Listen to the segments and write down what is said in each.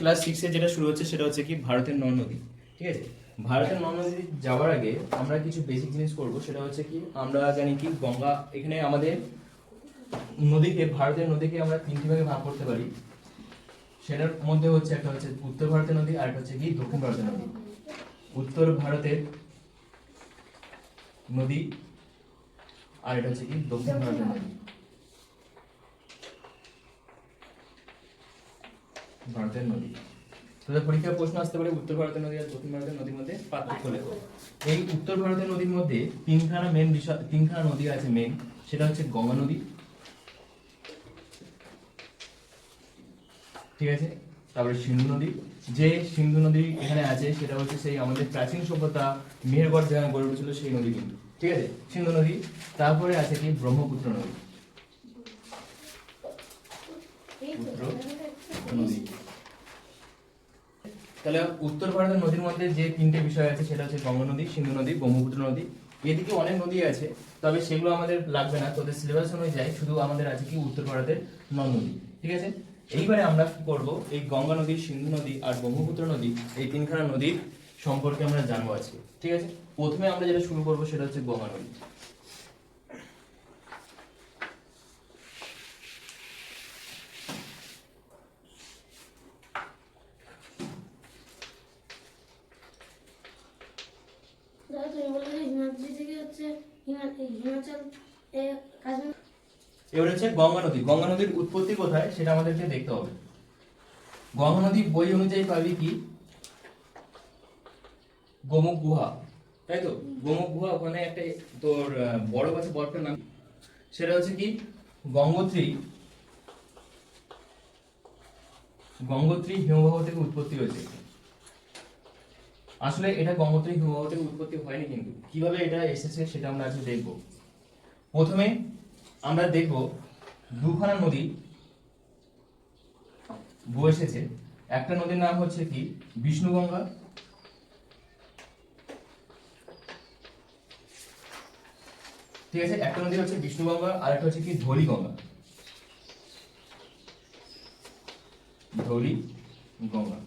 Class সিক্সে যেটা শুরু হচ্ছে সেটা হচ্ছে কি ভারতের নদ, ঠিক আছে? ভারতের নদী যাওয়ার আগে আমরা কিছু বেসিক জিনিস করব, সেটা হচ্ছে কি আমরা জানি কি গঙ্গা, এখানে আমাদের নদীকে, ভারতের নদীকে আমরা তিনটি ভাগে ভাগ করতে পারি। সেটার মধ্যে হচ্ছে একটা হচ্ছে উত্তর ভারতের নদী, আর একটা হচ্ছে কি দক্ষিণ ভারতের নদী। উত্তর ভারতের নদী, আর এটা হচ্ছে কি দক্ষিণ ভারতের নদী। ভারতের নদী। তাহলে পরীক্ষার প্রশ্ন আসতে পারে উত্তর ভারতের নদী আর দক্ষিণ ভারতের নদীর মধ্যে পার্থক্য লেখো। এই উত্তর ভারতের নদীর মধ্যে তিনখানা মেন বিষয় তিনখানা নদী আছে মেন সেটা হচ্ছে গঙ্গা নদী। ঠিক আছে? তারপরে সিন্ধু নদী। যে সিন্ধু নদী এখানে আছে সেটা হচ্ছে সেই আমাদের প্রাচীন সভ্যতা মেহেরগড় যেখানে গড়ে উঠেছিল সেই নদী কিন্তু। ঠিক আছে? সিন্ধু নদী। তারপরে আছে কি ব্রহ্মপুত্র নদী। পুত্র নদী তাহলে উত্তর ভারতের নদীর মধ্যে যে তিনটে বিষয় আছে, সেটা হচ্ছে গঙ্গা নদী, সিন্ধু নদী, ব্রহ্মপুত্র নদী। এদিকে অনেক নদী আছে, তবে সেগুলো আমাদের লাগবে না। তোদের সিলেবাস অনুযায়ী শুধু আমাদের আছে কি উত্তর ভারতের নদ নদী, ঠিক আছে? এইবারে আমরা কি করব? এই গঙ্গা নদী, সিন্ধু নদী আর ব্রহ্মপুত্র নদী, এই তিনখানা নদীর সম্পর্কে আমরা জানব আজকে, ঠিক আছে? প্রথমে আমরা যেটা শুরু করব, সেটা হচ্ছে গঙ্গা নদী দাদা তুমি বললে যে হিমাদ্রি থেকে এবার হচ্ছে গঙ্গা নদী। গঙ্গা নদীর উৎপত্তি কোথায় সেটা আমাদেরকে দেখতে হবে। গঙ্গা নদী বই অনুযায়ী পাবি কি? গোমুখ গুহা। তাই তো? গোমুখ গুহা ওখানে একটা তোর বড় গাছে বরফের নাম। সেটা হচ্ছে কি? গঙ্গোত্রী। গঙ্গোত্রী হিমবাহ থেকে উৎপত্তি হয়েছে। আসলে এটা গঙ্গোত্রী হিমবাহ উৎপত্তি হয়নি কিন্তু। কীভাবে এটা এসেছে সেটা আমরা আজকে দেখব। প্রথমে আমরা দেখব দুখানা নদী বয়ে এসেছে। একটা নদীর নাম হচ্ছে কি? বিষ্ণুগঙ্গা। ঠিক আছে? একটা নদী হচ্ছে বিষ্ণুগঙ্গা আর একটা হচ্ছে কি? ধৌলিগঙ্গা। ধৌলি গঙ্গা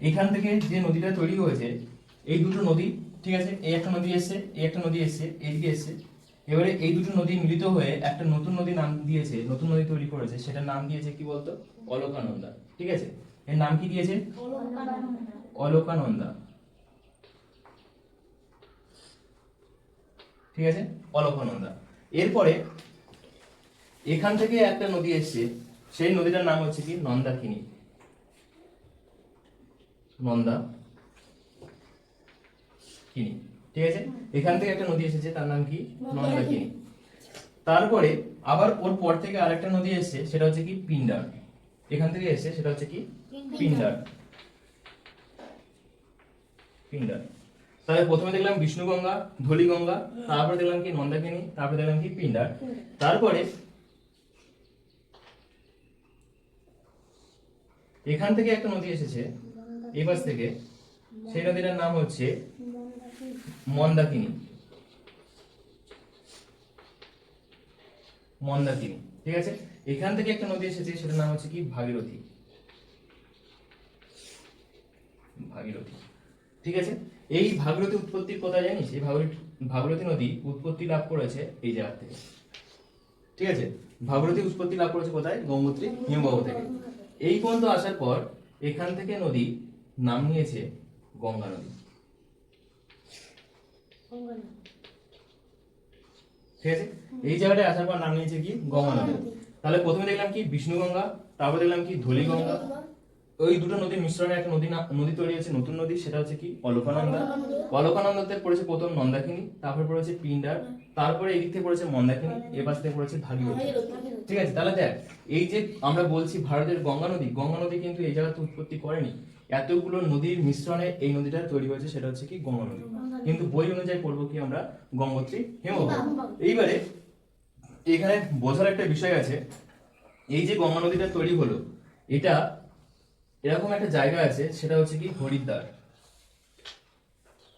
এখান থেকে যে নদীটা তৈরি হয়েছে, এই দুটো নদী, ঠিক আছে, এই একটা নদী এসছে, এই একটা নদী এসছে, এইদিকে এসছে। এবারে এই দুটো নদী মিলিত হয়ে একটা নতুন নদী নাম দিয়েছে, নতুন নদী তৈরি করেছে, সেটার নাম দিয়েছে কি বলতো? অলকানন্দা, ঠিক আছে? এর নাম কি দিয়েছে? অলকানন্দা। ঠিক আছে? অলকানন্দা। এরপরে এখান থেকে একটা নদী এসছে, সেই নদীটার নাম হচ্ছে কি? নন্দাকিনী। নন্দা কিনি ঠিক আছে? এখান থেকে একটা নদী এসেছে তার নাম কি? নন্দাকিনী তারপরে আবার ওর পর থেকে আরেকটা নদী এসেছে সেটা হচ্ছে কি পিন্ডার। এখান থেকে এসেছে সেটা হচ্ছে কি? পিন্ডার। পিন্ডার। তাহলে প্রথমে দেখলাম বিষ্ণুগঙ্গা ধলিগঙ্গা তারপরে দেখলাম কি নন্দাকিনী তারপরে দেখলাম কি পিন্ডার। তারপরে এখান থেকে একটা নদী এসেছে পাশ থেকে সেই নদীটার নাম হচ্ছে মন্দাকিনী। মন্দাকিনী, ঠিক আছে? এখান থেকে একটা নদী এসেছে, সেটার নাম হচ্ছে কি? ভাগীরথী। ভাগীরথী, ঠিক আছে? এই ভাগীরথী উৎপত্তির কোথায় জানিস? এই ভাগীরথী ভাগীরথী নদী উৎপত্তি লাভ করেছে এই জায়গা থেকে। ঠিক আছে? ভাগীরথী উৎপত্তি লাভ করেছে কোথায়? গঙ্গোত্রী হিমবাহ থেকে। এই পর্যন্ত আসার পর এখান থেকে নদী নাম নিয়েছে গঙ্গা নদী। ঠিক আছে? এই জায়গাটায় আসার পর নাম নিয়েছে কি? গঙ্গা নদী। তাহলে প্রথমে দেখলাম কি বিষ্ণুগঙ্গা তারপর দেখলাম কি ধলি গঙ্গা। ওই দুটো নদীর মিশ্রণে একটা নদী নদী তৈরি হয়েছে নতুন নদী সেটা হচ্ছে কি অলকানন্দা। অলকানন্দাতে পড়েছে প্রথম নন্দাকিনী তারপর পড়েছে পিন্ডার তারপরে এই দিক থেকে পড়েছে মন্দাকিনী এবার থেকে পড়েছে ভাগীরথী। ঠিক আছে? তাহলে দেখ এই যে আমরা বলছি ভারতের গঙ্গা নদী গঙ্গা নদী কিন্তু এই জায়গাতে উৎপত্তি করেনি। এতগুলো নদীর মিশ্রণে এই নদীটা তৈরি হয়েছে সেটা হচ্ছে কি গঙ্গা নদী। কিন্তু বই অনুযায়ী পড়ব কি আমরা? গঙ্গোত্রী হিমবাহ এইবারে এখানে বোঝার একটা বিষয় আছে এই যে গঙ্গা নদীটা তৈরি হলো এটা এরকম একটা জায়গা আছে সেটা হচ্ছে কি হরিদ্বার।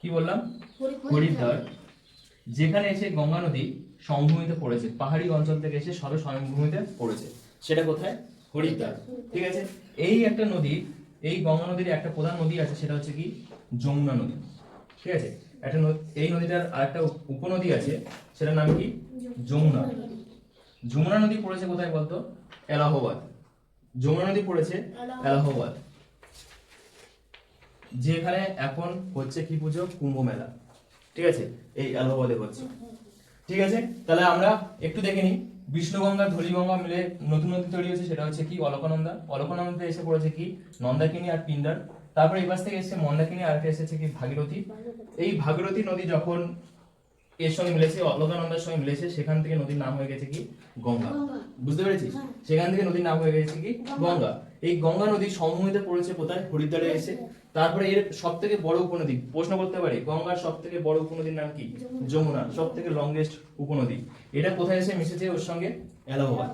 কি বললাম? হরিদ্বার। যেখানে এসে গঙ্গা নদী সমভূমিতে পড়েছে পাহাড়ি অঞ্চল থেকে এসে সবে সমভূমিতে পড়েছে সেটা কোথায়? হরিদ্বার। ঠিক আছে? এই একটা নদী এই গঙ্গা নদীর একটা প্রধান নদী আছে, সেটা হচ্ছে কি? যমুনা নদী। ঠিক আছে? একটা এই নদীটার আরেকটা উপ- উপনদী আছে, সেটার নাম কি? যমুনা যমুনা নদী পড়েছে কোথায় বলতো? এলাহাবাদ। যমুনা নদী পড়েছে এলাহাবাদ। যেখানে এখন হচ্ছে কি পুজো? কুম্ভ মেলা। ঠিক আছে? এই এলাহাবাদে হচ্ছে। ঠিক আছে? তাহলে আমরা একটু দেখে নিই। বিষ্ণুগঙ্গা ধলিগঙ্গা মিলে নতুন নদী তৈরি হয়েছে সেটা হচ্ছে কি? অলকানন্দা। অলকানন্দা এসে পড়েছে কি? নন্দাকিনী আর পিন্ডার তারপরে এই পাশ থেকে এসেছে মন্দাকিনী আর একটা এসেছে কি? ভাগীরথী। এই ভাগীরথী নদী যখন এর সঙ্গে মিলেছে অলকানন্দার সঙ্গে মিলেছে সেখান থেকে নদীর নাম হয়ে গেছে কি? গঙ্গা। গঙ্গা। বুঝতে পেরেছিস? হ্যাঁ। সেখান থেকে নদীর নাম হয়ে গেছে কি? গঙ্গা। এই গঙ্গা নদী সমভূমিতে পড়েছে কোথায়? হরিদ্বারে এসে। তারপরে এর সব থেকে বড় উপনদী প্রশ্ন করতে পারি গঙ্গার সব থেকে বড় উপনদীর নাম কি? যমুনা। সব থেকে লংগেস্ট উপনদী। এটা কোথায় এসে মিশেছে ওর সঙ্গে? এলাহাবাদ।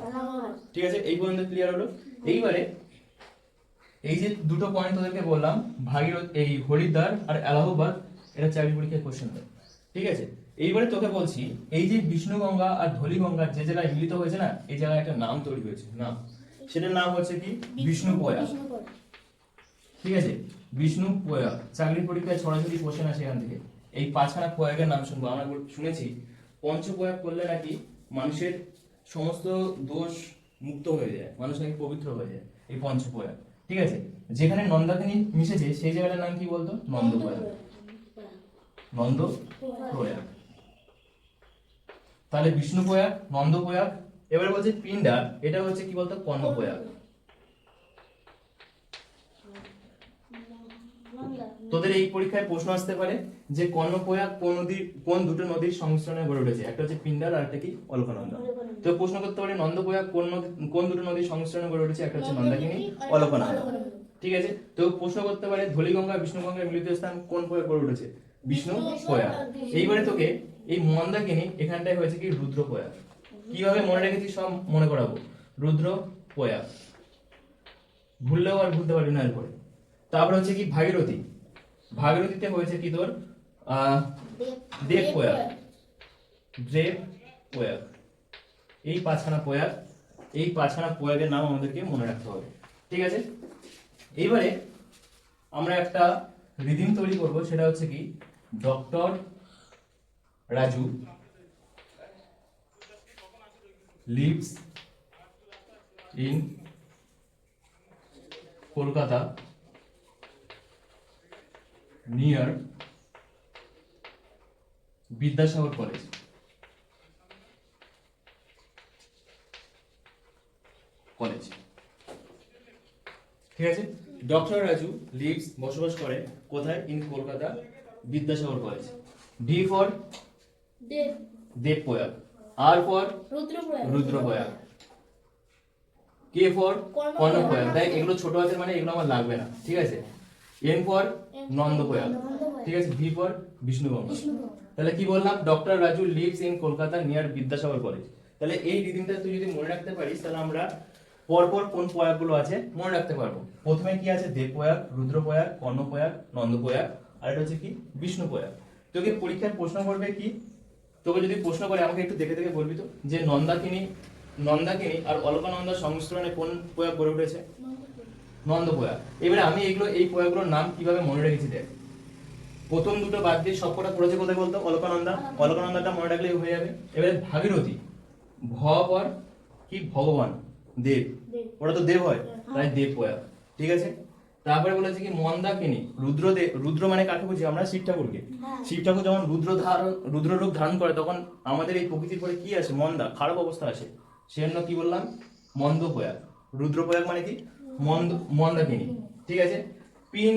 ঠিক আছে এই পর্যন্ত ক্লিয়ার হলো? এইবারে এই যে দুটো পয়েন্ট তোদেরকে বললাম ভাগীরথ এই হরিদ্বার আর এলাহাবাদ এটা চাকরি পরীক্ষায় কোশ্চেন দেয়। ঠিক আছে এইবারে তোকে বলছি এই যে বিষ্ণুগঙ্গা আর ধলিগঙ্গা যে জায়গায় মিলিত হয়েছে না এই জায়গায় একটা নাম তৈরি হয়েছে নাম। সেটার নাম হচ্ছে কি? বিষ্ণুপয়া। ঠিক আছে? বিষ্ণু পয়া চাকরির পরীক্ষায় ছড়াছড়ি কোশ্চেন আসে এখান থেকে। এই পাঁচখানা প্রয়াগের নাম শুনব, আমরা শুনেছি। পঞ্চপ্রয়াগ করলে নাকি মানুষের সমস্ত দোষ মুক্ত হয়ে যায়, মানুষ নাকি পবিত্র হয়ে যায়, এই পঞ্চপ্রয়াগ ঠিক আছে? যেখানে নন্দাকিনী মিশেছে, সেই জায়গাটার নাম কি বলতো? নন্দপ্রয়াগ নন্দ প্রয়াগ তাহলে বিষ্ণু প্রয়াগ নন্দ প্রয়াগ এবারে বলছে পিন্ডা এটা হচ্ছে কি বলতো? কর্ণ তোদের এই পরীক্ষায় প্রশ্ন আসতে পারে যে কর্ণপ্রয়াগ কোন নদীর কোন দুটো নদীর সংমিশ্রণে গড়ে উঠেছে? একটা হচ্ছে পিন্ডার আর একটা কি? অলকানন্দা তো প্রশ্ন করতে পারে নন্দপ্রয়াগ কোন নদী কোন দুটো নদীর সংমিশ্রণে গড়ে উঠেছে? একটা হচ্ছে নন্দাকিনী অলকানন্দা ঠিক আছে? তো প্রশ্ন করতে পারে ধলিগঙ্গা বিষ্ণুগঙ্গার মিলিত স্থান কোন প্রয়াগ গড়ে উঠেছে? বিষ্ণু প্রয়াগ এইবারে তোকে এই মন্দাকিনী এখানটায় হয়েছে কি রুদ্র প্রয়াগ কীভাবে মনে রেখেছি সব মনে করাবো? রুদ্র প্রয়াগ ভুললেও আর ভুলতে পারবি না এরপরে। তারপরে হচ্ছে কি ভাগীরথী। ভাগীরথীতে হয়েছে কি তোর? দেব প্রয়াগ দেব প্রয়াগ এই পাঁচখানা প্রয়াগ এই পাঁচখানা প্রয়াগের নাম আমাদেরকে মনে রাখতে হবে। ঠিক আছে? এইবারে আমরা একটা রিদিম তৈরি করব, সেটা হচ্ছে কি, doctor Raju lives in Kolkata. Near Vidyasagar college college ঠিক আছে? ডক্টর রাজু লিভস বসবাস করে কোথায়? In Kolkata Vidyasagar college D for Dev Dev Prayag R for Rudra Prayag K for Karna Prayag. দেখ এগুলো ছোট হাতের মানে এগুলো আমার লাগবে না। ঠিক আছে? এন ফর নন্দ প্রয়াগ ঠিক আছে? ভি ফর বিষ্ণুগঙ্গা তাহলে কি বললাম? Doctor Raju lives in Kolkata near Vidyasagar college তাহলে এই রিদিমটা তুই যদি মনে রাখতে পারিস তাহলে আমরা পরপর কোন প্রয়াগগুলো আছে মনে রাখতে পারব। প্রথমে কি আছে? দেব প্রয়াগ রুদ্র প্রয়াগ কর্ণ প্রয়াগ নন্দ প্রয়াগ আর এটা হচ্ছে কি? বিষ্ণু প্রয়াগ। তোকে পরীক্ষার প্রশ্ন করবে কি? তোকে যদি প্রশ্ন করে আমাকে একটু দেখে দেখে বলবি তো? যে নন্দাকিনী নন্দাকিনী আর অলকানন্দার সংমিশ্রণে কোন প্রয়াগ গড়ে উঠেছে? নন্দ প্রয়াগ এবারে আমি এগুলো এই প্রয়াগগুলোর নাম কীভাবে মনে রেখেছি দেখ। প্রথম দুটো বাদ দিয়ে সবকটা পড়েছে কোথায় বলতো? অলকানন্দা। অলকানন্দাটা মনে রাখলেই হয়ে যাবে। এবারে ভাগীরথী। ভ পর কি? ভগবান। দেব। ওটা তো দেব হয়। তাই দেব প্রয়াগ ঠিক আছে? তারপরে বলেছে কি? মন্দাকিনী। রুদ্র দেব রুদ্র মানে কাকে বুঝি আমরা? শিব ঠাকুরকে। হ্যাঁ। শিব ঠাকুর যখন রুদ্র ধারণ রুদ্র রূপ ধারণ করে তখন আমাদের এই প্রকৃতির পরে কি আসে? মন্দা। খারাপ অবস্থা আসে। সেজন্য কি বললাম? মন্দ প্রয়াগ রুদ্র প্রয়াগ মানে কি? মন্দ মন্দাকিনী ঠিক আছে? পিন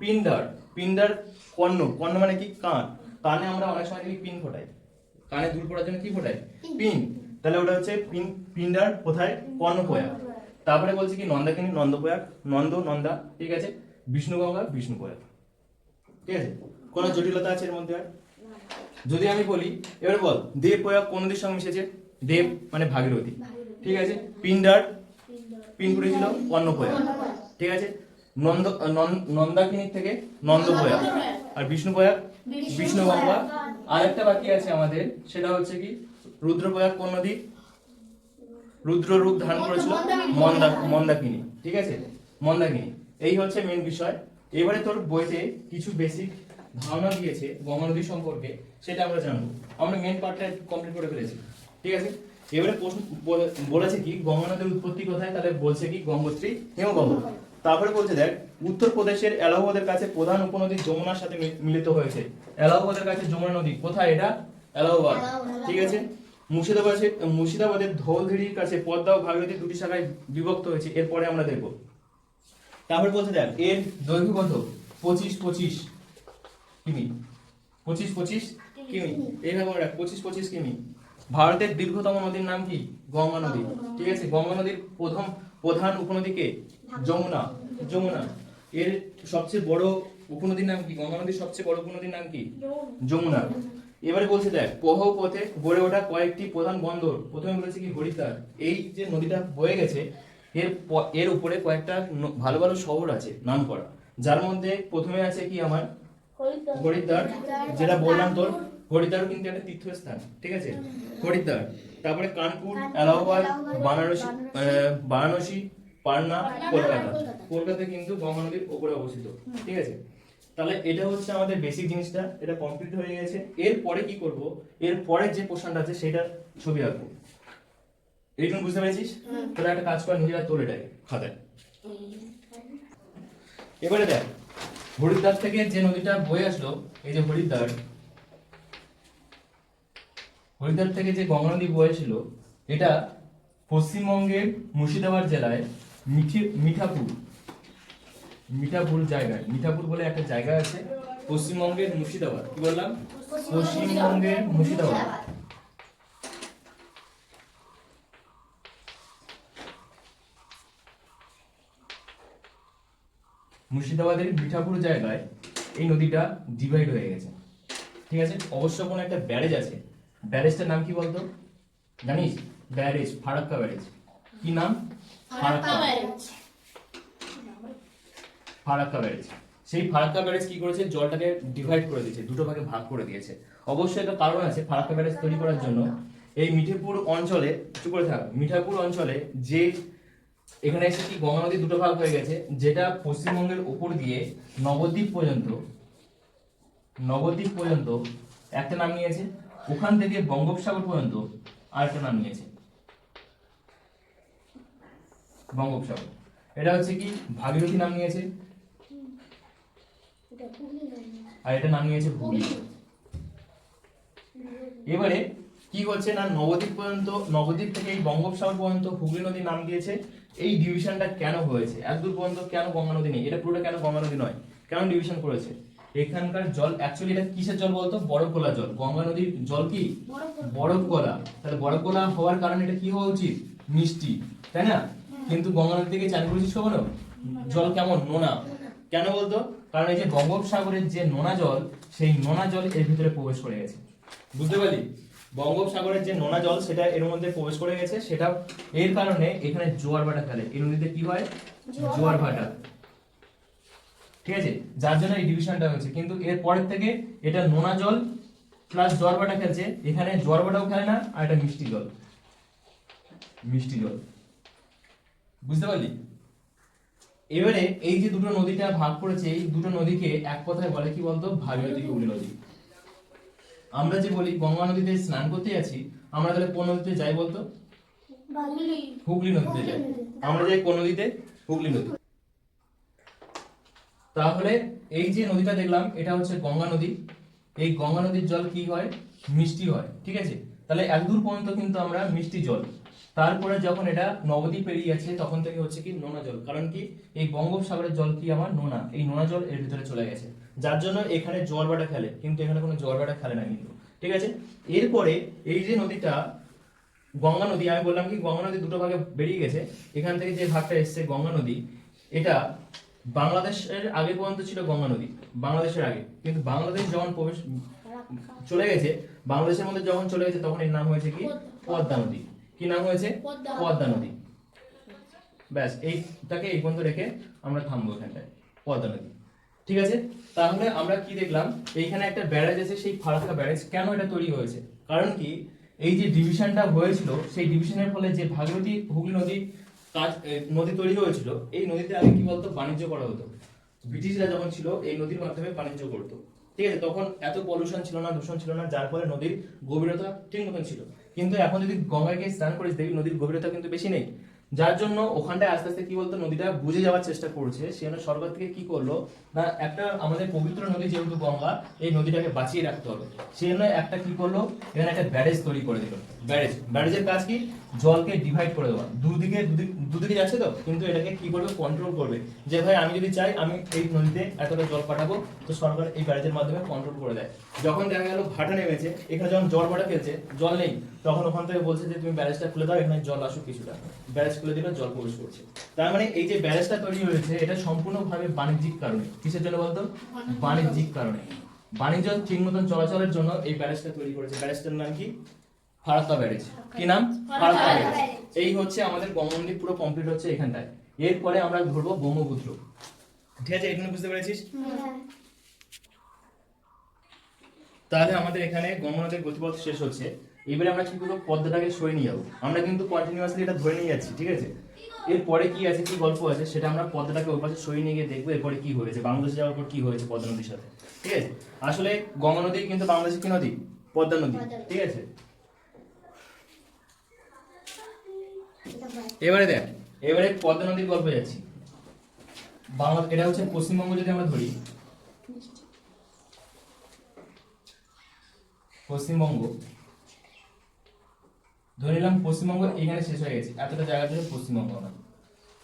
পিন্ডার পিন্ডার কর্ণ কর্ণ মানে কি? কান। কানে আমরা অনেক সময় দেখি পিন ফোটাই। কানে দূর পড়ার জন্য কি ফোটাই? পিন। তাহলে ওটা হচ্ছে পিন পিন্ডার কোথায়? কর্ণ প্রয়াগ তারপরে বলছে কি নন্দাকিনী নন্দ প্রয়াগ নন্দ নন্দা ঠিক আছে? বিষ্ণুগঙ্গা বিষ্ণু প্রয়াগ ঠিক আছে? কোনো জটিলতা আছে এর মধ্যে আর? যদি আমি বলি এবার বল দেব প্রয়াগ কোন নদীর সঙ্গে মিশেছে? দেব মানে ভাগীরথী। ঠিক আছে? পিন্ডার পিন করেছিল প্রয়াগ ঠিক আছে? নন্দ নন্দাকিনীর থেকে নন্দ প্রয়াগ আর বিষ্ণু প্রয়াগ বিষ্ণু গঙ্গা আর একটা বাকি আছে আমাদের, সেটা হচ্ছে কি রুদ্র কোন নদী? রুদ্র রূপ ধারণ করেছিল মন্দা, মন্দাকিনী। ঠিক আছে? মন্দাকিনী, এই হচ্ছে মেন বিষয়। এবারে তোর বইতে কিছু বেসিক ধারণা দিয়েছে গঙ্গা নদী সম্পর্কে, সেটা আমরা জানব। আমরা মেন পার্টটা কমপ্লিট করে ফেলেছি। ঠিক আছে? এবারে প্রশ্ন বলে- বলেছে কি গঙ্গা নদীর উৎপত্তি কোথায়? তাহলে বলছে কি গঙ্গোত্রী হিমগঙ্গা তারপরে বলছে দেখ উত্তরপ্রদেশের এলাহাবাদের কাছে প্রধান উপনদী যমুনার সাথে মিলিত হয়েছে। এলাহাবাদের কাছে যমুনা নদী কোথায় এটা? এলাহাবাদ। ঠিক আছে? মুর্শিদাবাদের মুর্শিদাবাদের ধৌলধিরির কাছে পদ্মা ও ভাগীরথী দুটি শাখায় বিভক্ত হয়েছে এরপরে আমরা দেখব। তারপরে বলছে দেখ এর দৈর্ঘ্য কত? পঁচিশ পঁচিশ কিমি। পঁচিশ পঁচিশ কিমি। এইভাবে রাখ পঁচিশ পঁচিশ কিমি। ভারতের দীর্ঘতম নদীর নাম কি? গঙ্গা নদী। ঠিক আছে গঙ্গা নদীর প্রথম প্রধান উপনদী কে যমুনা যমুনা। এর সবচেয়ে বড় উপনদীর নাম কি? গঙ্গা নদীর সবচেয়ে বড় উপনদীর নাম কি? যমুনা। এবারে বলছে দেখ পহ পথে গড়ে ওঠা কয়েকটি প্রধান বন্দর। প্রথমে বলেছে কি? হরিদ্বার। এই যে নদীটা বয়ে গেছে এর এর উপরে কয়েকটা ভালো ভালো শহর আছে নাম করা যার মধ্যে প্রথমে আছে কি আমার? হরিদ্বার। যেটা বললাম তোর। হরিদ্বারও কিন্তু একটা তীর্থস্থান ঠিক আছে? হরিদ্বার তারপরে কানপুর এলাহাবাদ বানারসি আহ, বারাণসী। পাটনা কলকাতা। কলকাতা। কিন্তু গঙ্গা নদীর উপরে অবস্থিত ঠিক আছে? তাহলে এটা হচ্ছে আমাদের বেসিক জিনিসটা এটা কমপ্লিট হয়ে গেছে। এরপরে কি করব? এর পরে যে পোর্শনটা আছে সেটা ছবি আঁকবো। এইটুকু বুঝতে পেরেছিস? তোরা একটা কাজ কর নিজেরা তোর দেয় খাতায়। এবারে দেখ হরিদ্বার থেকে যে নদীটা বয়ে আসলো এই যে হরিদ্বার হরিদ্বার থেকে যে গঙ্গা নদী বয়েছিল, এটা পশ্চিমবঙ্গের মুর্শিদাবাদ জেলায় মিঠি, মিঠাপুর মিঠাপুর জায়গায়, মিঠাপুর বলে একটা জায়গা আছে, পশ্চিমবঙ্গের মুর্শিদাবাদ। কি বললাম? পশ্চিমবঙ্গের মুর্শিদাবাদ। মুর্শিদাবাদের মিঠাপুর জায়গায় এই নদীটা ডিভাইড হয়ে গেছে। ঠিক আছে? অবশ্য কোনো একটা ব্যারেজ আছে। ব্যারেজটার নাম কি বলতো? জানিস? Barrage, Farakka barrage. কি নাম? ফারাক্কা ফারাক্কা ব্যারেজ। সেই ফারাক্কা ব্যারেজ কি করেছে? জলটাকে ডিভাইড করে দিয়েছে, দুটো ভাগে ভাগ করে দিয়েছে। অবশ্যই একটা কারণ আছে ফারাক্কা ব্যারেজ তৈরি করার জন্য। এই মিঠিপুর অঞ্চলে, চুপ করে থাক, মিঠাপুর অঞ্চলে যে এখানে এসে কি গঙ্গা নদী দুটো ভাগ হয়ে গেছে, যেটা পশ্চিমবঙ্গের উপর দিয়ে নবদ্বীপ পর্যন্ত নবদ্বীপ পর্যন্ত একটা নাম নিয়েছে? ওখান থেকে বঙ্গোপসাগর পর্যন্ত আরেকটা নাম নিয়েছে। বঙ্গোপসাগর। এটা হচ্ছে কি? ভাগীরথী নাম নিয়েছে। আর এটা নাম নিয়েছে হুগলি। এবারে কি হচ্ছে না, নবদ্বীপ পর্যন্ত, নবদ্বীপ থেকে এই বঙ্গোপসাগর পর্যন্ত হুগলি নদী নাম দিয়েছে। এই ডিভিশনটা কেন হয়েছে? এত দূর পর্যন্ত কেন গঙ্গা নদী নেই? এটা পুরোটা কেন গঙ্গা নদী নয়? কেন ডিভিশন করেছে? এখানকার জল অ্যাকচুয়ালি এটা কিসের জল বলতো? বরফ গলা জল। গঙ্গা নদীর জল কি? বরফ গলা তাহলে বরফ গলা হওয়ার কারণে এটা কি হওয়া উচিত? মিষ্টি তাই না? কিন্তু গঙ্গা নদী থেকে চান করেছিস কখনো? জল কেমন? নোনা। কেন বলতো? কারণ এই যে বঙ্গোপসাগরের যে নোনা জল সেই নোনা জল এর ভিতরে প্রবেশ করে গেছে। বুঝতে পারলি? বঙ্গোপসাগরের যে নোনা জল সেটা এর মধ্যে প্রবেশ করে গেছে। সেটা এর কারণে এখানে জোয়ার ভাটা ফেলে এই নদীতে কি হয়? জোয়ার ভাটা। ঠিক আছে? যার জন্য এই ডিভিশনটা হয়েছে। কিন্তু এর পরের থেকে এটা নোনা জল প্লাস জোয়ার খেলছে। এখানে জোয়ার খেলে না আর এটা মিষ্টি জল। মিষ্টি জল। বুঝতে পারলি? এবারে এই যে দুটো নদীটা ভাগ করেছে এই দুটো নদীকে এক কথায় বলে কি বলতো? ভাগীরথী হুগলি নদী। আমরা যে বলি গঙ্গা নদীতে স্নান করতে যাচ্ছি আমরা তাহলে কোন নদীতে যাই বলতো? হুগলি নদীতে যাই। আমরা যাই কোন নদীতে? হুগলি নদী তাহলে এই যে নদীটা দেখলাম, এটা হচ্ছে গঙ্গা নদী। এই গঙ্গা নদীর জল কি হয়? মিষ্টি হয়, ঠিক আছে? তাহলে এত দূর পর্যন্ত কিন্তু আমরা মিষ্টি জল। তারপরে যখন এটা নবদ্বীপ পেরিয়ে যাচ্ছে তখন থেকে হচ্ছে কি নোনা জল। কারণ কি? এই বঙ্গোপসাগরের জল কি আমার? নোনা। এই নোনা জল এর ভিতরে চলে গেছে। যার জন্য এখানে জোয়ার ভাটা খেলে, কিন্তু এখানে কোনো জোয়ার ভাটা খেলে না কিন্তু, ঠিক আছে? এরপরে এই যে নদীটা, গঙ্গা নদী, আমি বললাম কি গঙ্গা নদী দুটো ভাগে বেরিয়ে গেছে। এখান থেকে যে ভাগটা এসছে গঙ্গা নদী, এটা বাংলাদেশের আগে পর্যন্ত ছিল গঙ্গা নদী বাংলাদেশের আগে। কিন্তু বাংলাদেশ যখন প্রবেশ চলে গেছে বাংলাদেশের মধ্যে যখন চলে গেছে তখন এর নাম হয়েছে কি? পদ্মা নদী। কি নাম হয়েছে? পদ্মা। নদী। ব্যাস এইটাকে এই পর্যন্ত রেখে আমরা থামবো এখানটায়। পদ্মা নদী। ঠিক আছে? তাহলে আমরা কি দেখলাম? এইখানে একটা ব্যারেজ আছে সেই ফারাক্কা ব্যারেজ। কেন এটা তৈরি হয়েছে? কারণ কি এই যে ডিভিশনটা হয়েছিল সেই ডিভিশনের ফলে যে ভাগীরথী হুগলি নদী কাজ নদী তৈরি হয়েছিল। এই নদীতে আগে কি বলতো? বাণিজ্য করা হতো। ব্রিটিশরা যখন ছিল, এই নদীর মাধ্যমে বাণিজ্য করতো। ঠিক আছে, তখন এত পলিউশন ছিল না, দূষণ ছিল না, যার ফলে নদীর গভীরতা ঠিক মতন ছিল। কিন্তু এখন যদি গঙ্গায় গিয়ে স্নান করিস, দেখবি নদীর গভীরতা কিন্তু বেশি নেই। যার জন্য ওখানটায় আস্তে আস্তে কি বলতো? নদীটা বুঝে যাওয়ার চেষ্টা করছে। সেখানে সরকার থেকে কি করল? না, একটা আমাদের পবিত্র নদী যেহেতু গঙ্গা, এই নদীটাকে বাঁচিয়ে রাখতে হবে। সেই জন্য একটা কি করল? এখানে একটা ব্যারেজ তৈরি করে দিল। ব্যারেজ। ব্যারেজের কাজ কি? জলকে ডিভাইড করে দেওয়া। দুদিকে দুদিকে যাচ্ছে তো? কিন্তু এটাকে কি করবে? কন্ট্রোল করবে। যে ভাই, আমি যদি চাই, আমি এই নদীতে এতটা জল পাঠাবো, তো সরকার এই ব্যারেজের মাধ্যমে কন্ট্রোল করে দেয়। যখন দেখা গেল ভাটা নেমেছে, এখানে যখন জল ভাটা ফেলছে, জল নেই, তখন ওখান থেকে বলছে যে, তুমি ব্যারেজটা খুলে দাও, এখানে জল আসুক কিছুটা। ব্যারেজ খুলে দিলে, জল প্রবেশ করছে। তার মানে এই যে ব্যারেজটা তৈরি হয়েছে, এটা সম্পূর্ণভাবে বাণিজ্যিক কারণে। কিসের জন্য বলতো? বাণিজ্যিক কারণে। বাণিজ্য ঠিক মতন চলাচলের জন্য এই ব্যারেজটা তৈরি করেছে। ব্যারেজটার নাম কি? ফারাক্কা ব্যারেজ কি নাম? ফারাক্কা ব্যারেজ এই হচ্ছে আমাদের গঙ্গনদী পুরো কমপ্লিট হচ্ছে এখানটায়। এরপরে আমরা ধরবো ব্রহ্মপুত্র। ঠিক আছে এখানে বুঝতে পেরেছিস? তাহলে আমাদের এখানে গঙ্গা নদীর গতিপথ শেষ হচ্ছে। এবারে আমরা কি করব? পদ্মাটাকে সরে নিয়ে যাব। আমরা কিন্তু কন্টিনিউয়াসলি এটা ধরে নিয়ে যাচ্ছি ঠিক আছে? এরপরে কি আছে কি গল্প আছে সেটা আমরা পদ্মাটাকে ওই পাশে সরিয়ে নিয়ে গিয়ে দেখব এরপরে কি হয়েছে বাংলাদেশে যাওয়ার পর কি হয়েছে পদ্মা নদীর সাথে। ঠিক আছে? আসলে গঙ্গা নদী কিন্তু বাংলাদেশের কি নদী। পদ্মা নদী। ঠিক আছে? এবারে দেখ। এবারে পদ্মা নদীর গল্পে যাচ্ছি। বাংলা এটা হচ্ছে পশ্চিমবঙ্গ যদি আমরা ধরি। পশ্চিমবঙ্গ। ধরে নিলাম পশ্চিমবঙ্গ এখানে শেষ হয়ে গেছে। এতটা জায়গা জুড়ে পশ্চিমবঙ্গ আমার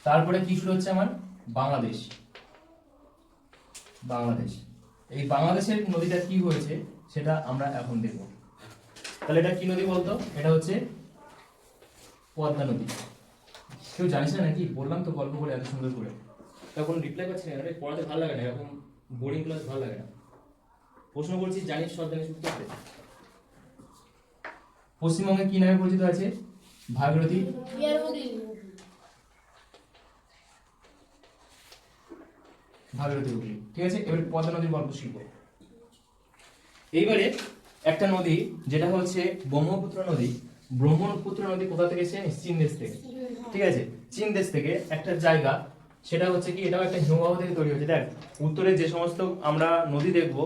তারপরে কি শুরু হচ্ছে আমার? বাংলাদেশ। বাংলাদেশ। এই বাংলাদেশের নদীটা কি হয়েছে সেটা আমরা এখন দেখব। তাহলে এটা কি নদী বলতো? এটা হচ্ছে পদ্মা নদী। কেউ জানিস না নাকি? বললাম তো গল্প করে এত সুন্দর করে। তখন রিপ্লাই পাচ্ছি না পড়াতে ভালো লাগে না এরকম বোরিং ক্লাস ভালো লাগে না। প্রশ্ন করছি জানিস সব জানিস উত্তর দে। পশ্চিমবঙ্গে কি নামে পরিচিত আছে? ভাগীরথী। ভাগীরথী হুগলি ঠিক আছে এবার পদ্মা নদীর গল্প শিখব। এইবারে একটা নদী যেটা হচ্ছে ব্রহ্মপুত্র নদী। ব্রহ্মপুত্র নদী কোথা থেকে এসে জানিস? চীন দেশ থেকে। ঠিক আছে? চীন দেশ থেকে একটা জায়গা, সেটা হচ্ছে কি, এটাও একটা হিমবাহ থেকে তৈরি হয়েছে। দেখ, উত্তরে যে সমস্ত আমরা নদী দেখব,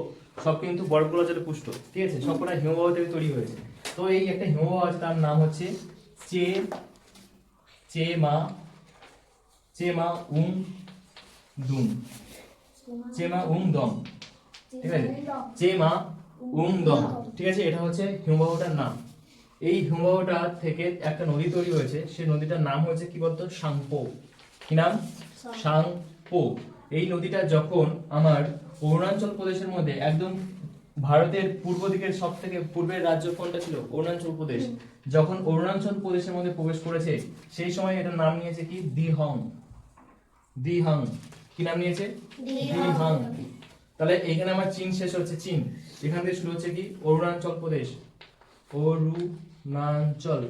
সব কিন্তু বরফগুলো জলে পুষ্ট। ঠিক আছে? সবকটা হিমবাহ থেকে তৈরি হয়েছে। তো এই একটা হিমবাহ আছে, তার নাম হচ্ছে চে চে মা চে মা উং দুম। চে মা উং দম। ঠিক আছে? চে মা উং দম। ঠিক আছে? এটা হচ্ছে হিমবাহটার নাম। এই হিমবাহটা থেকে একটা নদী তৈরি হয়েছে। সেই নদীটার নাম হয়েছে কি বলতো? সাংপো। কি নাম? সাংপো। এই নদীটা যখন আমার অরুণাচল প্রদেশের মধ্যে একদম ভারতের পূর্ব দিকের সব থেকে পূর্বের রাজ্য কোনটা ছিল? অরুণাচল প্রদেশ। যখন অরুণাচল প্রদেশের মধ্যে প্রবেশ করেছে সেই সময় এটার নাম নিয়েছে কি? দিহং। দিহাং। কি নাম নিয়েছে? দিহাং। তাহলে এখানে আমার চীন শেষ হচ্ছে চীন। এখান থেকে শুরু হচ্ছে কি? অরুণাচল প্রদেশ। অরুণাচল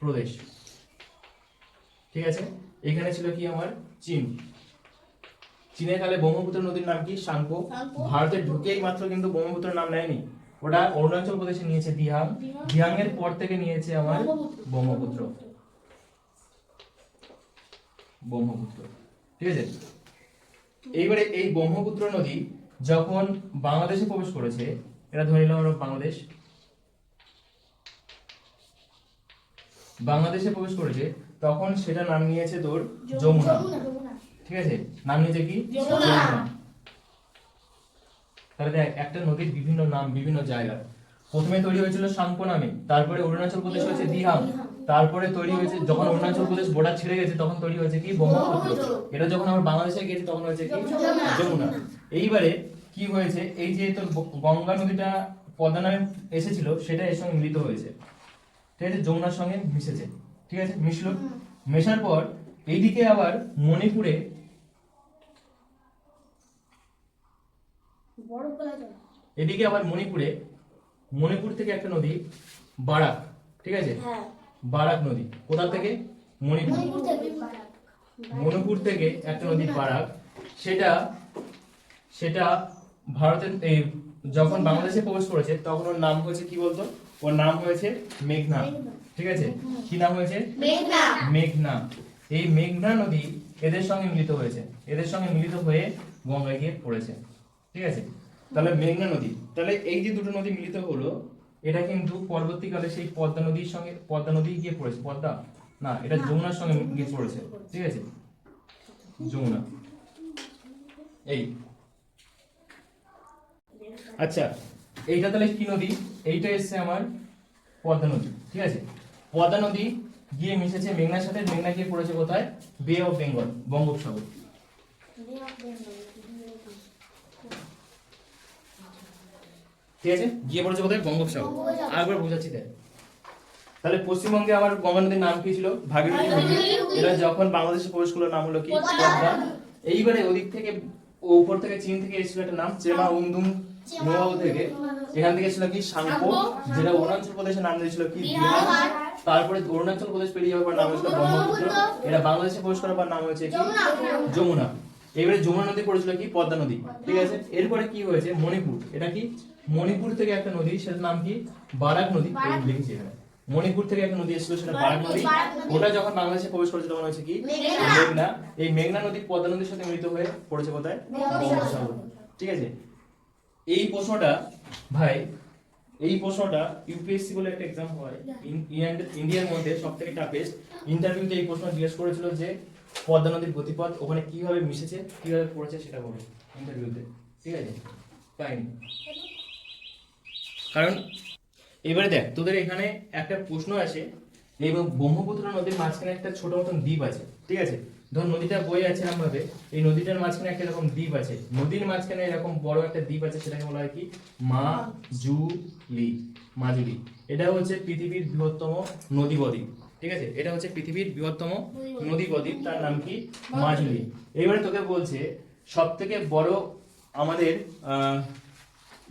প্রদেশ ঠিক আছে? এখানে ছিল কি আমার? চীন। চীনের কালে ব্রহ্মপুত্র নদীর নাম কি? সাংপো। ভারতে ঢুকেই মাত্র কিন্তু ব্রহ্মপুত্র নাম নেয়নি। ওটা অরুণাচল প্রদেশে নিয়েছে দিহাং। দিহাং। এর পর থেকে নিয়েছে আমার ব্রহ্মপুত্র। ব্রহ্মপুত্র। ঠিক আছে? এইবারে এই ব্রহ্মপুত্র নদী যখন বাংলাদেশে প্রবেশ করেছে এটা ধরে নিলাম আমরা বাংলাদেশ বাংলাদেশে প্রবেশ করেছে তখন সেটা নাম নিয়েছে তোর যমুনা। ঠিক আছে? নাম নিয়েছে কি? যমুনা। তাহলে দেখ একটা নদীর বিভিন্ন নাম বিভিন্ন জায়গা। প্রথমে তৈরি হয়েছিল সাংপো নামে তারপরে অরুণাচল প্রদেশ হয়েছে দিহাম তারপরে তৈরি হয়েছে যখন অরুণাচল প্রদেশ বর্ডার ছেড়ে গেছে তখন তৈরি হয়েছে কি? ব্রহ্মপুত্র। এটা যখন আমার বাংলাদেশে গেছি তখন হয়েছে কি? যমুনা। যমুনা। এইবারে কি হয়েছে? এই যে তোর গঙ্গা নদীটা পদ্মা নামে এসেছিল সেটা এর সঙ্গে মিলিত হয়েছে। ঠিক আছে? যমুনার সঙ্গে মিশেছে। ঠিক আছে? মিশলো। মেশার পর এইদিকে আবার মণিপুরে এদিকে আবার মণিপুরে মণিপুর থেকে একটা নদী বারাক। ঠিক আছে? হ্যাঁ। বারাক নদী। কোথা থেকে? মণিপুর। মণিপুর থেকে মণিপুর থেকে একটা নদী বারাক। সেটা সেটা ভারতের এই যখন বাংলাদেশে প্রবেশ করেছে তখন ওর নাম হয়েছে কি বলতো? ওর নাম হয়েছে মেঘনা। ঠিক আছে? কি নাম হয়েছে? মেঘনা। মেঘনা। এই মেঘনা নদী এদের সঙ্গে মিলিত হয়েছে। এদের সঙ্গে মিলিত হয়ে গঙ্গায় গিয়ে পড়েছে। ঠিক আছে? তাহলে মেঘনা নদী। তাহলে এই যে দুটো নদী মিলিত হলো এটা কিন্তু পরবর্তীকালে সেই পদ্মা নদীর সঙ্গে পদ্মা নদী গিয়ে পড়েছে। পদ্মা? না এটা যমুনার সঙ্গে গিয়ে পড়েছে। ঠিক আছে? যমুনা। এই। আচ্ছা এইটা তাহলে কি নদী? এইটা এসছে আমার পদ্মা নদী ঠিক আছে? পদ্মা নদী গিয়ে মিশেছে মেঘনার সাথে মেঘনা গিয়ে পড়েছে কোথায়? বে অফ বেঙ্গল বঙ্গোপসাগর। ঠিক আছে? গিয়ে পড়েছে কোথায়? বঙ্গোপসাগর। আরেকবার বোঝাচ্ছি দেখ। তাহলে পশ্চিমবঙ্গে আমার গঙ্গা নদীর নাম কি ছিল? ভাগীরথী নদী। এটা যখন বাংলাদেশে প্রবেশ করল নাম হলো কি? পদ্মা। এইবারে ওদিক থেকে ও উপর থেকে চীন থেকে এসেছিল একটা নাম চেমা উমদুম থেকে এখান থেকে ছিল কি সাংপো যেটা অরুণাচল প্রদেশের নাম দিয়েছিল কি? তারপরে অরুণাচল প্রদেশ পেরিয়ে যাওয়ার নাম হয়েছিল ব্রহ্মপুত্র। এটা বাংলাদেশে প্রবেশ করার নাম হয়েছে কি? যমুনা। এবারে যমুনা নদী পড়েছিল কি? পদ্মা নদী। ঠিক আছে? এরপরে কি হয়েছে? মণিপুর। এটা কি? মণিপুর থেকে একটা নদী সেটার নাম কি? বারাক নদী। লিখেছি এখানে। মণিপুর থেকে একটা নদী এসেছিল সেটা বারাক নদী। ওটা যখন বাংলাদেশে প্রবেশ করেছে তখন হয়েছে কি? মেঘনা। মেঘনা। এই মেঘনা নদী পদ্মা নদীর সাথে মিলিত হয়ে পড়েছে কোথায়? বঙ্গোপসাগর ঠিক আছে? এই প্রশ্নটা ভাই এই প্রশ্নটা ইউপিএসসি বলে একটা এক্সাম হয়। ইন- ইন্ডিয়ান- ইন্ডিয়ার মধ্যে সব থেকে টাফেস্ট ইন্টারভিউতে এই প্রশ্ন জিজ্ঞেস করেছিল যে পদ্মা নদীর গতিপথ ওখানে কীভাবে মিশেছে কীভাবে পড়েছে সেটা বলো ইন্টারভিউতে ঠিক আছে? পাইনি কারণ এবারে দেখ তোদের এখানে একটা প্রশ্ন আসে এবং ব্রহ্মপুত্র নদীর মাঝখানে একটা ছোট মতন দ্বীপ আছে। ঠিক আছে? ধর নদীটা বয়ে আছে এরকম ভাবে এই নদীটার মাঝখানে একটা এরকম দ্বীপ আছে। নদীর মাঝখানে এরকম বড় একটা দ্বীপ আছে, সেটাকে বলা হয় কি? মা জুলি মাজুলি এটা হচ্ছে পৃথিবীর বৃহত্তম নদী বদ্বীপ ঠিক আছে? এটা হচ্ছে পৃথিবীর বৃহত্তম নদী বদ্বীপ তার নাম কি? মাজুলি এবারে তোকে বলছে সব থেকে বড় আমাদের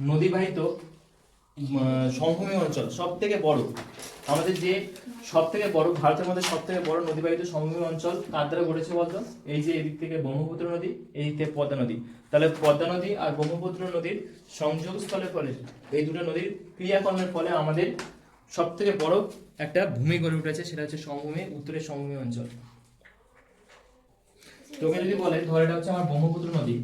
নদীবাহিত সমভূমি অঞ্চল সব থেকে বড়। আমাদের যে সব থেকে বড়, ভারতের মধ্যে সব থেকে বড় নদীবাহিত সমভূমি অঞ্চল কার দ্বারা গড়েছে বলতো? এই যে এদিক থেকে ব্রহ্মপুত্র নদী, এই দিক থেকে পদ্মা নদী। তাহলে পদ্মা নদী আর ব্রহ্মপুত্র নদীর সংযোগ স্থলের ফলে, এই দুটো নদীর ক্রিয়াকর্মের ফলে আমাদের সব থেকে বড় একটা ভূমি গড়ে উঠেছে, সেটা হচ্ছে সমভূমি, উত্তরের সমভূমি অঞ্চল। তোকে যদি বলে, ধর এটা হচ্ছে আমার ব্রহ্মপুত্র নদী।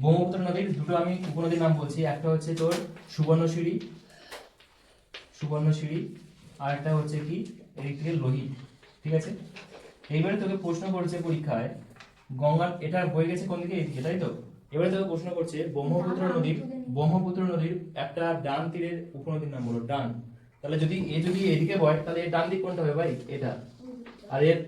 ব্রহ্মপুত্র নদীর দুটো আমি উপনদীর নাম বলছি। একটা হচ্ছে তোর সুবর্ণশিরি সুবর্ণশিরি আর একটা হচ্ছে কি এদিক থেকে লোহিত ঠিক আছে? এইবারে তোকে প্রশ্ন করছে পরীক্ষায় গঙ্গা এটা বয়ে গেছে কোন দিকে? এদিকে তাই তো? এবারে তোকে প্রশ্ন করছে ব্রহ্মপুত্র নদীর ব্রহ্মপুত্র নদীর একটা ডান তীরের উপনদীর নাম হলো ডান। তাহলে যদি এ যদি এদিকে বয় তাহলে এর ডান দিক কোনটা হবে ভাই? এটা। আর এর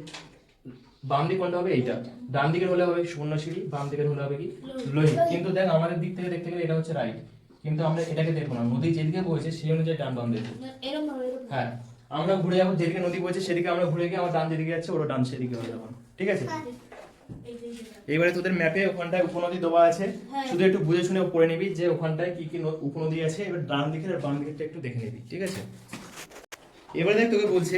বাম দিক কোনটা হবে? এইটা। ডান দিকের হলে হবে সুবর্ণশিরি বাম দিকের হলে হবে কি? লোহিত। কিন্তু দেখ আমাদের দিক থেকে দেখতে গেলে এটা হচ্ছে রাইট কিন্তু আমরা এটাকে দেখব না। নদী যেদিকে বইছে সেই অনুযায়ী ডান বাম দেখব। হ্যাঁ আমরা ঘুরে যাব যেদিকে নদী বইছে সেদিকে আমরা ঘুরে গিয়ে আমার ডান যেদিকে যাচ্ছে ওরা ডান সেদিকে হয়ে যাব। ঠিক আছে? এইবারে তোদের ম্যাপে ওখানটায় উপনদী দেওয়া আছে। হ্যাঁ। শুধু একটু বুঝে শুনে পড়ে নিবি যে ওখানটায় কি কি উপনদী আছে। এবার ডান দিকের আর বাম দিকেরটা একটু দেখে নিবি ঠিক আছে? এবারে দেখ তোকে বলছে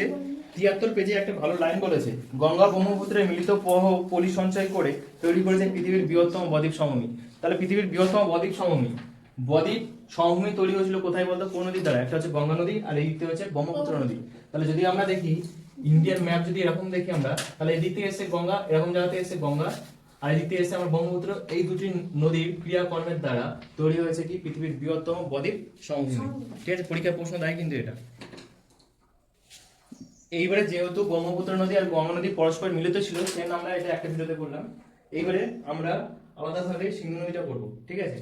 তিয়াত্তর পেজে একটা ভালো লাইন বলেছে। গঙ্গা ব্রহ্মপুত্রের মিলিত প্রবাহ পলি সঞ্চয় করে তৈরি করেছে পৃথিবীর বৃহত্তম বদ্বীপ সমভূমি তাহলে পৃথিবীর বৃহত্তম বদ্বীপ সমভূমি বদ্বীপ সমভূমি তৈরি হয়েছিল কোথায় বলতো? কোন নদীর দ্বারা? একটা হচ্ছে গঙ্গা নদী আর এই দিকতে হচ্ছে ব্রহ্মপুত্র নদী। তাহলে যদি আমরা দেখি ইন্ডিয়ার ম্যাপ যদি এরকম দেখি আমরা তাহলে এদিক থেকে এসছে গঙ্গা এরকম জায়গাতে এসে গঙ্গা আর এদিক থেকে এসছে আমার ব্রহ্মপুত্র এই দুটি নদীর ক্রিয়াকর্মের দ্বারা তৈরি হয়েছে কি? পৃথিবীর বৃহত্তম বদ্বীপ সমভূমি ঠিক আছে? পরীক্ষার প্রশ্ন দেয় কিন্তু এটা। এইবারে যেহেতু ব্রহ্মপুত্র নদী আর গঙ্গা নদী পরস্পর মিলিত ছিল সেই আমরা এটা একটা ভিডিওতে করলাম। এইবারে আমরা আলাদাভাবে সিন্ধু নদীটা করব। ঠিক আছে?